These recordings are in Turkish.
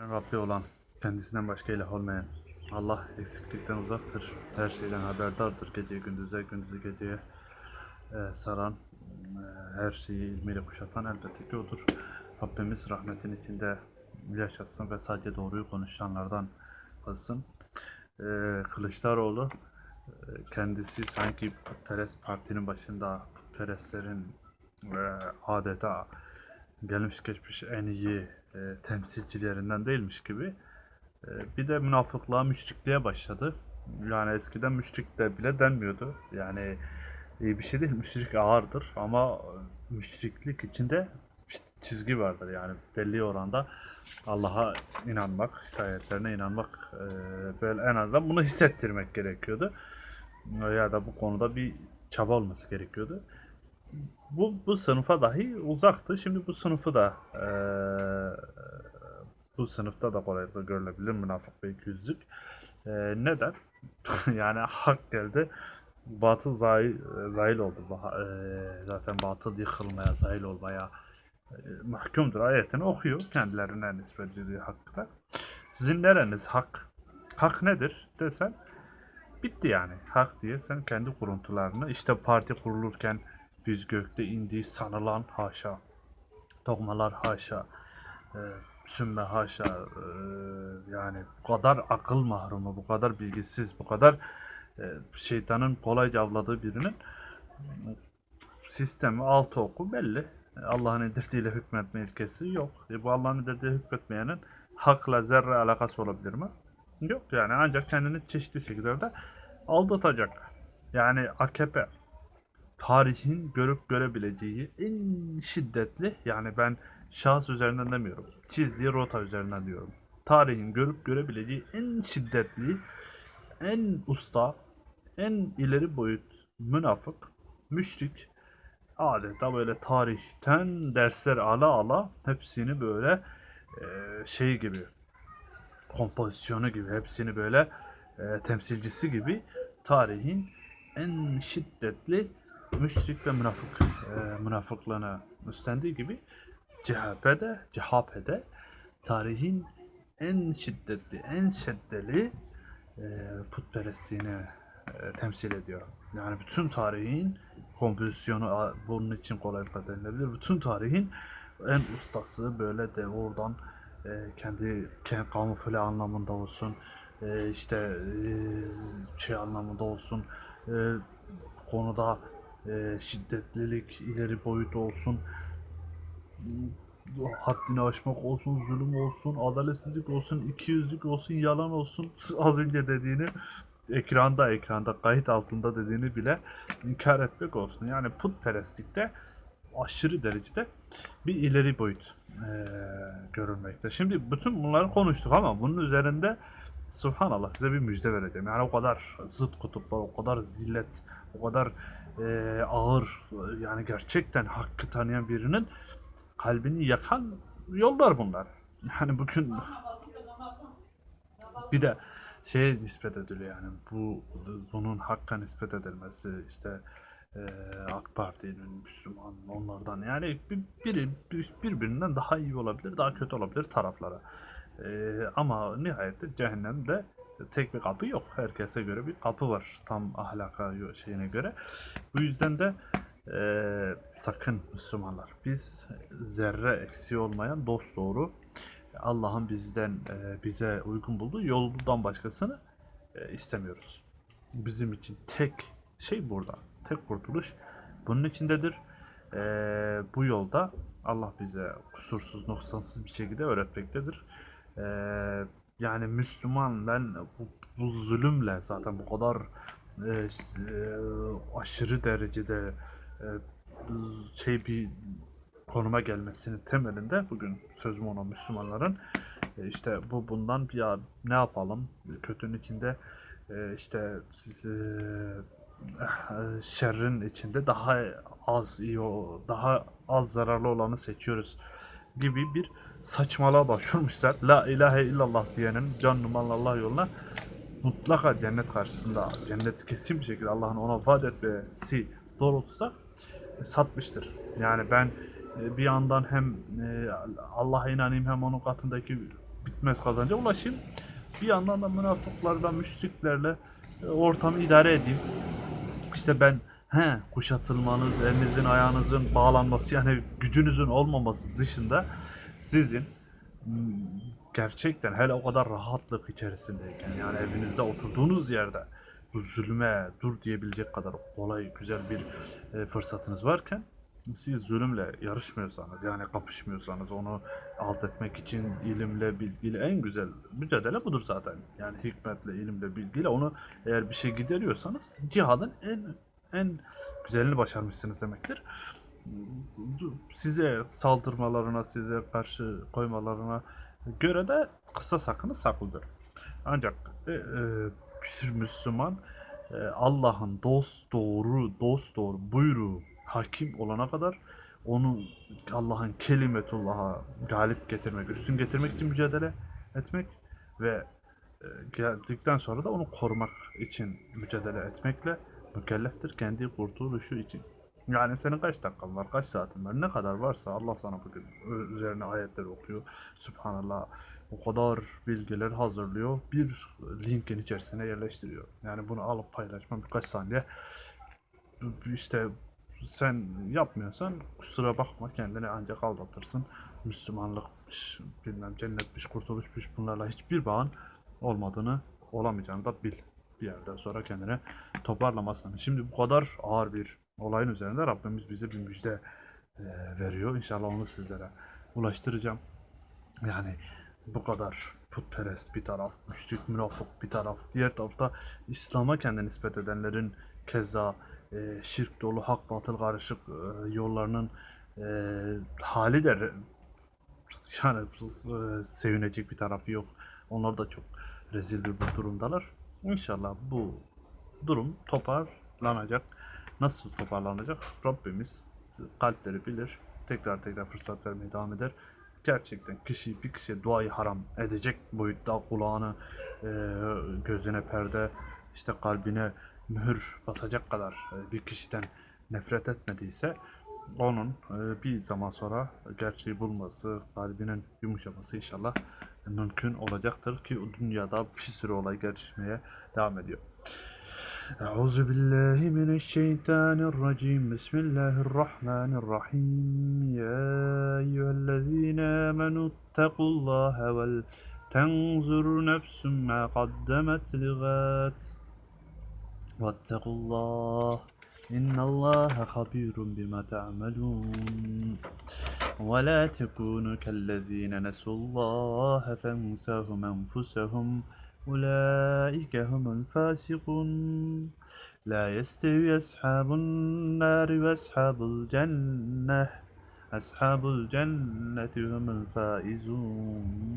Rabbi olan, kendisinden başka ilah olmayan, Allah eksiklikten uzaktır, her şeyden haberdardır, gece gündüze, gündüzü geceye e, saran, e, her şeyi ilmiyle kuşatan elbette ki O'dur. Rabbimiz rahmetin içinde yaşatsın ve sadece doğruyu konuşanlardan kılsın. E, Kılıçdaroğlu e, kendisi sanki putperest partinin başında putperestlerin e, adeta gelmiş geçmiş en iyi e, temsilcilerinden değilmiş gibi e, bir de münafıklığa, müşrikliğe başladı. Yani eskiden müşrik de bile denmiyordu. Yani iyi bir şey değil. Müşrik ağırdır ama müşriklik içinde çizgi vardır. Yani belli oranda Allah'a inanmak, işte ayetlerine inanmak e, böyle en azından bunu hissettirmek gerekiyordu. Ya da bu konuda bir çaba olması gerekiyordu bu, bu sınıfa dahi uzaktı. Şimdi bu sınıfı da eee, bu sınıfta da kolaylıkla görülebilir münafık ve ikiyüzlük. Eee neden? yani hak geldi. Batıl zahil, zahil oldu. Eee, zaten batıl yıkılmaya, zahil olmaya eee, mahkumdur. Ayetini okuyor. Kendilerine nispet ediyor hakkı Sizin nereniz hak? Hak nedir desen bitti yani. Hak diye sen kendi kuruntularını işte parti kurulurken biz gökte indiği sanılan haşa, dogmalar haşa, e, sümme haşa, e, yani bu kadar akıl mahrumu, bu kadar bilgisiz, bu kadar e, şeytanın kolayca avladığı birinin sistemi altı oku belli. Allah'ın indirdiğiyle hükmetme ilkesi yok. E, bu Allah'ın indirdiği hükmetmeyenin hakla zerre alakası olabilir mi? Yok yani ancak kendini çeşitli şekillerde aldatacak. Yani AKP tarihin görüp görebileceği en şiddetli yani ben şahıs üzerinden demiyorum. Çizdiği rota üzerinden diyorum. Tarihin görüp görebileceği en şiddetli, en usta, en ileri boyut münafık, müşrik adeta böyle tarihten dersler ala ala hepsini böyle e, şey gibi kompozisyonu gibi hepsini böyle e, temsilcisi gibi tarihin en şiddetli müşrik ve münafık e, münafıklığını üstlendiği gibi CHP'de, CHP'de tarihin en şiddetli, en şiddetli e, putperestliğini e, temsil ediyor. Yani bütün tarihin kompozisyonu bunun için kolaylıkla denilebilir. Bütün tarihin en ustası böyle de oradan e, kendi kendi kamufle anlamında olsun, e, işte e, şey anlamında olsun, e, konuda e, şiddetlilik ileri boyut olsun, haddini aşmak olsun, zulüm olsun, adaletsizlik olsun, ikiyüzlük olsun, yalan olsun, az önce dediğini ekranda ekranda kayıt altında dediğini bile inkar etmek olsun. Yani putperestlikte aşırı derecede bir ileri boyut eee, görülmekte. Şimdi bütün bunları konuştuk ama bunun üzerinde Subhanallah size bir müjde vereceğim. Yani o kadar zıt kutuplar, o kadar zillet, o kadar eee, ağır yani gerçekten hakkı tanıyan birinin kalbini yakan yollar bunlar. Yani bugün bir de şeye nispet ediliyor yani bu bunun hakka nispet edilmesi işte eee, AK Parti'nin Müslüman onlardan yani bir, biri bir- birbirinden daha iyi olabilir daha kötü olabilir taraflara Eee, ama nihayette cehennemde tek bir kapı yok herkese göre bir kapı var tam ahlaka şeyine göre bu yüzden de eee, sakın Müslümanlar biz zerre eksiği olmayan dost doğru Allah'ın bizden e, bize uygun bulduğu yoldan başkasını e, istemiyoruz. Bizim için tek şey burada. Tek kurtuluş bunun içindedir. E, bu yolda Allah bize kusursuz, noksansız bir şekilde öğretmektedir. E, yani Müslüman ben bu, bu zulümle zaten bu kadar e, e, aşırı derecede e, şey bir konuma gelmesinin temelinde bugün sözüm ona Müslümanların e, işte bu bundan ya ne yapalım? Kötünün içinde e, işte e, şerrin içinde daha az iyi o daha az zararlı olanı seçiyoruz gibi bir saçmalığa başvurmuşlar. La ilahe illallah diyenin canlı mallı Allah yoluna mutlaka cennet karşısında cennet kesin bir şekilde Allah'ın ona vaat etmesi doğrultuda satmıştır. Yani ben e, bir yandan hem e, Allah'a inanayım hem onun katındaki bitmez kazanca ulaşayım. Bir yandan da münafıklarla, müşriklerle e, ortamı idare edeyim. İşte ben he kuşatılmanız, elinizin ayağınızın bağlanması yani gücünüzün olmaması dışında sizin gerçekten hele o kadar rahatlık içerisindeyken yani evinizde oturduğunuz yerde bu zulme dur diyebilecek kadar kolay güzel bir e, fırsatınız varken siz zulümle yarışmıyorsanız yani kapışmıyorsanız onu alt etmek için ilimle bilgiyle en güzel mücadele budur zaten. Yani hikmetle ilimle bilgiyle onu eğer bir şey gideriyorsanız cihadın en en güzelini başarmışsınız demektir. Size saldırmalarına, size karşı koymalarına göre de kısa sakını saklıdır. Ancak e, e, bir Müslüman e, Allah'ın dost doğru, dost doğru buyruğu hakim olana kadar onu Allah'ın kelimetullah'a galip getirmek, üstün getirmek için mücadele etmek ve e, geldikten sonra da onu korumak için mücadele etmekle mükelleftir kendi kurtuluşu için. Yani senin kaç dakikan var, kaç saatin var, ne kadar varsa Allah sana bugün üzerine ayetler okuyor. Subhanallah o kadar bilgiler hazırlıyor. Bir linkin içerisine yerleştiriyor. Yani bunu alıp paylaşma birkaç saniye. İşte sen yapmıyorsan kusura bakma kendini ancak aldatırsın. Müslümanlıkmış, bilmem cennetmiş, kurtuluşmuş bunlarla hiçbir bağın olmadığını olamayacağını da bil. Bir yerden sonra kendine toparlamasını. Şimdi bu kadar ağır bir olayın üzerinde Rabbimiz bize bir müjde e, veriyor. İnşallah onu sizlere ulaştıracağım. Yani bu kadar putperest bir taraf, müşrik, münafık bir taraf. Diğer tarafta İslam'a kendini nispet edenlerin keza e, şirk dolu, hak batıl karışık e, yollarının e, hali de yani e, sevinecek bir tarafı yok. Onlar da çok rezil bir durumdalar. İnşallah bu durum toparlanacak. Nasıl toparlanacak? Rabbimiz kalpleri bilir. Tekrar tekrar fırsat vermeye devam eder. Gerçekten kişi bir kişiye duayı haram edecek boyutta kulağını, e, gözüne perde, işte kalbine mühür basacak kadar e, bir kişiden nefret etmediyse onun e, bir zaman sonra gerçeği bulması, kalbinin yumuşaması inşallah mümkün olacaktır ki dünyada bir sürü olay gelişmeye devam ediyor. أعوذ بالله من الشيطان الرجيم. بسم الله الرحمن الرحيم. يا أيها الذين آمنوا اتقوا الله ولتنظر نفس ما قدمت لغات واتقوا الله إن الله خبير بما تعملون. ولا تكونوا كالذين نسوا الله فانساهم أنفسهم. أولئك هم الفاسقون. لا يستوي أصحاب النار وأصحاب الجنة. أصحاب الجنة هم الفائزون.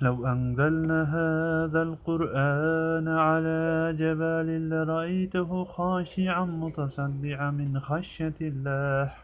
لو أنزلنا هذا القرآن على جبال لرأيته خاشعا متصدعا من خشية الله.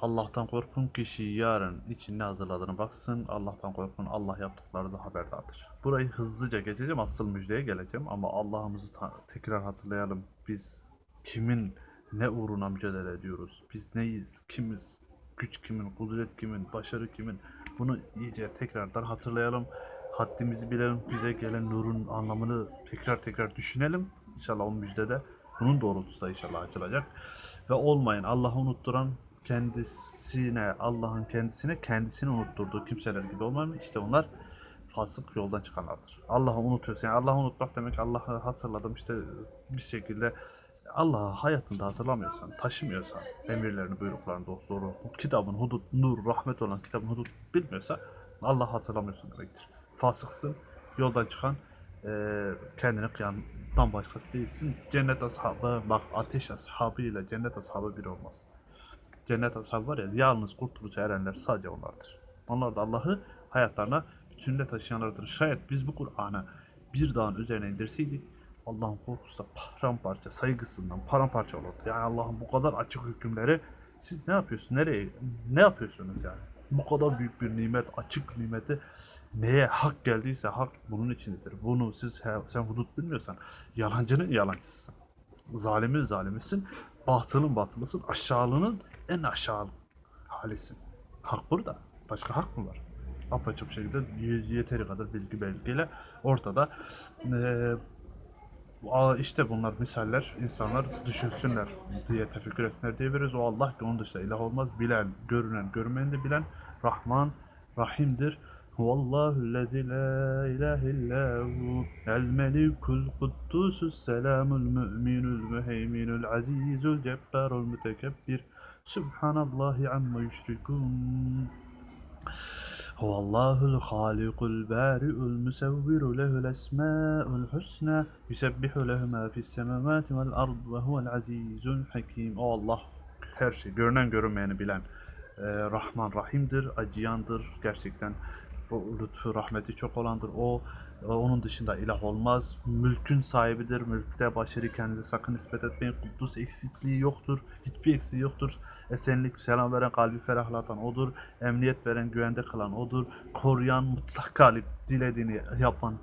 Allah'tan korkun kişi yarın için ne hazırladığını baksın. Allah'tan korkun Allah yaptıkları da haberdardır. Burayı hızlıca geçeceğim. Asıl müjdeye geleceğim. Ama Allah'ımızı tekrar hatırlayalım. Biz kimin ne uğruna mücadele ediyoruz? Biz neyiz? Kimiz? Güç kimin? Kudret kimin? Başarı kimin? Bunu iyice tekrardan hatırlayalım. Haddimizi bilelim. Bize gelen nurun anlamını tekrar tekrar düşünelim. İnşallah o müjdede bunun doğrultusunda inşallah açılacak. Ve olmayın Allah'ı unutturan kendisine, Allah'ın kendisine kendisini unutturduğu kimseler gibi olmayın. İşte onlar fasık yoldan çıkanlardır. Allah'ı unutuyorsun. Yani Allah'ı unutmak demek Allah'ı hatırladım işte bir şekilde Allah'ı hayatında hatırlamıyorsan, taşımıyorsan, emirlerini, buyruklarını, dostları, kitabın hudut, nur, rahmet olan kitabın hudut bilmiyorsa Allah'ı hatırlamıyorsun demektir. Fasıksın, yoldan çıkan, eee kendini kıyandan başkası değilsin. Cennet ashabı, bak ateş ashabı ile cennet ashabı bir olmaz. Cennet ashabı var ya, yalnız kurtuluşa erenler sadece onlardır. Onlar da Allah'ı hayatlarına bütünle taşıyanlardır. Şayet biz bu Kur'an'ı bir dağın üzerine indirseydik, Allah'ın korkusu da paramparça, saygısından paramparça olurdu. Yani Allah'ın bu kadar açık hükümleri siz ne yapıyorsunuz? Nereye? Ne yapıyorsunuz yani? Bu kadar büyük bir nimet, açık nimeti neye hak geldiyse hak bunun içindedir. Bunu siz sen hudut bilmiyorsan yalancının yalancısısın. Zalimin zalimisin, batılın batılısın, aşağılının en aşağı halisin. Hak burada. Başka hak mı var? Apaçık şekilde ye- yeteri kadar bilgi belgeyle ortada. Ee, işte bunlar misaller insanlar düşünsünler diye tefekkür etsinler diye veririz. O Allah ki onun dışında ilah olmaz. Bilen, görünen, görmeyeni de bilen Rahman, Rahim'dir. Vallahu lezi la ilahe illahu el melikul kuddusus selamul müminul müheyminul azizul cebbarul mütekebbir. Subhanallahi amma yüşrikun. Huvallahu l-Halikul Bari'ul Musevviru lehul esma'ul husna. Yusebbihu lehu ma fis semavati vel ard ve huvel azizul hakim. O Allah her şey görünen görünmeyeni bilen Rahman Rahim'dir, acıyandır gerçekten lütfu rahmeti çok olandır. O e, onun dışında ilah olmaz. Mülkün sahibidir. Mülkte başarı kendinize sakın nispet etmeyin. Kuddus eksikliği yoktur. Hiçbir eksiği yoktur. Esenlik, selam veren, kalbi ferahlatan odur. Emniyet veren, güvende kalan odur. Koruyan, mutlak galip, dilediğini yapan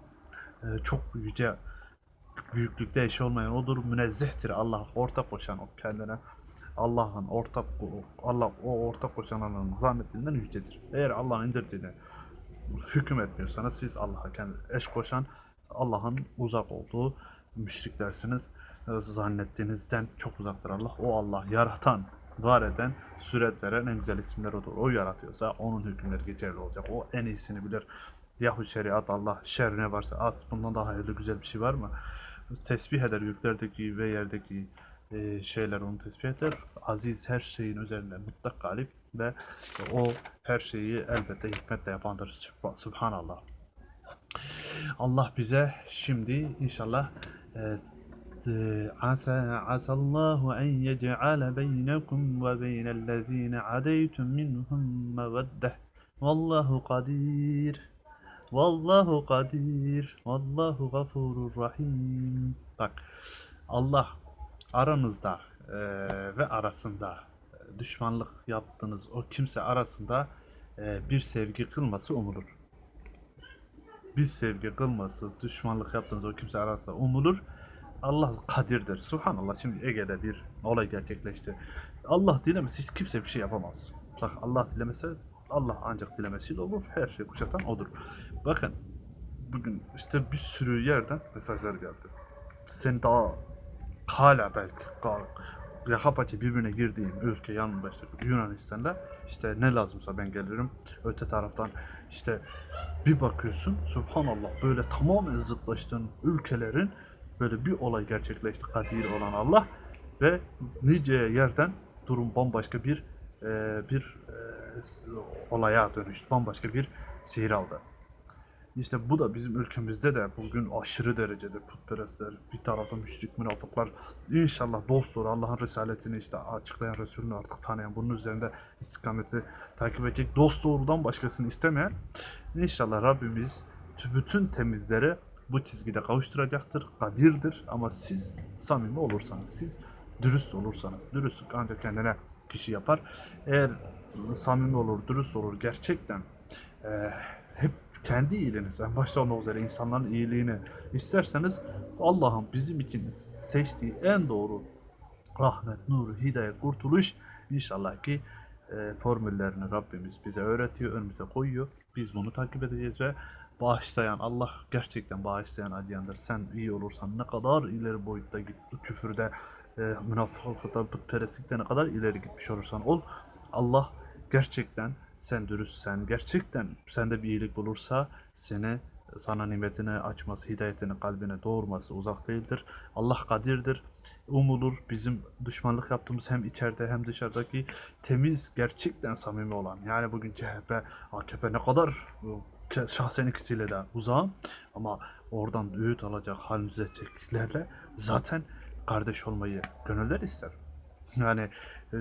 e, çok yüce büyüklükte eşi olmayan odur. Münezzehtir Allah. Ortak koşan o kendine. Allah'ın ortak Allah o ortak koşanların zannettiğinden yücedir. Eğer Allah'ın indirdiğini hüküm etmiyorsanız siz Allah'a kendi eş koşan Allah'ın uzak olduğu müşriklersiniz. Zannettiğinizden çok uzaktır Allah. O Allah yaratan, var eden, süret veren en güzel isimler odur. O yaratıyorsa onun hükümleri geçerli olacak. O en iyisini bilir. Yahu şeriat Allah şer ne varsa at. Bundan daha hayırlı güzel bir şey var mı? Tesbih eder göklerdeki ve yerdeki e, şeyler onu tesbih eder. Aziz her şeyin üzerinde mutlak galip ve o her şeyi elbette hikmetle yapandır. Subhanallah. Allah bize şimdi inşallah e, asa asallahu en yec'ale beynekum ve beynellezine adeytum minhum mevedde vallahu kadir vallahu kadir vallahu gafurur rahim bak Allah aranızda e, ve arasında düşmanlık yaptığınız o kimse arasında e, bir sevgi kılması umulur bir sevgi kılması, düşmanlık yaptığınız o kimse arasında umulur. Allah kadirdir. Subhanallah şimdi Ege'de bir olay gerçekleşti. Allah dilemesi hiç kimse bir şey yapamaz. Bak Allah dilemese Allah ancak dilemesiyle olur. Her şey kuşatan odur. Bakın bugün işte bir sürü yerden mesajlar geldi. Sen daha hala belki paça birbirine girdiğim ülke yanında işte Yunanistan'da işte ne lazımsa ben gelirim. Öte taraftan işte bir bakıyorsun subhanallah böyle tamamen zıtlaştığın ülkelerin böyle bir olay gerçekleşti kadir olan Allah ve nice yerden durum bambaşka bir e, bir e, olaya dönüştü. Bambaşka bir seyir aldı. İşte bu da bizim ülkemizde de bugün aşırı derecede putperestler, bir tarafta müşrik münafıklar, inşallah dost doğru Allah'ın risaletini işte açıklayan Resulünü artık tanıyan, bunun üzerinde istikameti takip edecek, dost doğrudan başkasını istemeyen, inşallah Rabbimiz tü- bütün temizleri bu çizgide kavuşturacaktır, kadirdir. Ama siz samimi olursanız, siz dürüst olursanız, dürüstlük ancak kendine kişi yapar. Eğer samimi olur, dürüst olur, gerçekten eee, hep kendi iyiliğiniz, en başta olmak üzere insanların iyiliğini isterseniz Allah'ın bizim için seçtiği en doğru rahmet, nur, hidayet, kurtuluş inşallah ki e, formüllerini Rabbimiz bize öğretiyor, önümüze koyuyor. Biz bunu takip edeceğiz ve bağışlayan Allah gerçekten bağışlayan acıyandır. Sen iyi olursan ne kadar ileri boyutta git küfürde, e, münafıklıkta, putperestlikte ne kadar ileri gitmiş olursan ol. Allah gerçekten sen dürüstsen, gerçekten sende bir iyilik bulursa seni sana nimetini açması, hidayetini kalbine doğurması uzak değildir. Allah kadirdir. Umulur bizim düşmanlık yaptığımız hem içeride hem dışarıdaki temiz, gerçekten samimi olan. Yani bugün CHP, AKP ne kadar e, şahsen ikisiyle de uzağım ama oradan öğüt alacak, hal düzelteceklerle zaten kardeş olmayı gönüller ister. Yani e,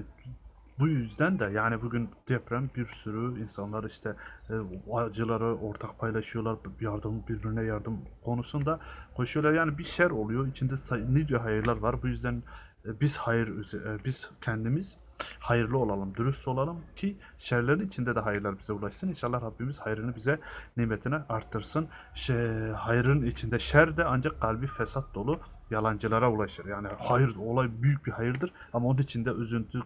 Bu yüzden de yani bugün deprem bir sürü insanlar işte e, acıları ortak paylaşıyorlar. Yardım birbirine yardım konusunda koşuyorlar. Yani bir şer oluyor. İçinde nice hayırlar var. Bu yüzden e, biz hayır e, biz kendimiz hayırlı olalım, dürüst olalım ki şerlerin içinde de hayırlar bize ulaşsın. İnşallah Rabbimiz hayrını bize, nimetini arttırsın. Şey, hayrın içinde şer de ancak kalbi fesat dolu yalancılara ulaşır. Yani hayır olay büyük bir hayırdır ama onun içinde üzüntü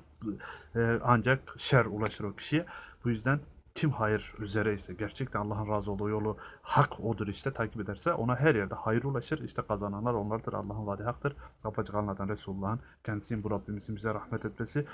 e, ancak şer ulaşır o kişiye. Bu yüzden kim hayır üzere ise gerçekten Allah'ın razı olduğu yolu hak odur işte takip ederse ona her yerde hayır ulaşır. İşte kazananlar onlardır. Allah'ın vaadi haktır. Kapacık anlatan Resulullah'ın kendisinin bu Rabbimizin bize rahmet etmesi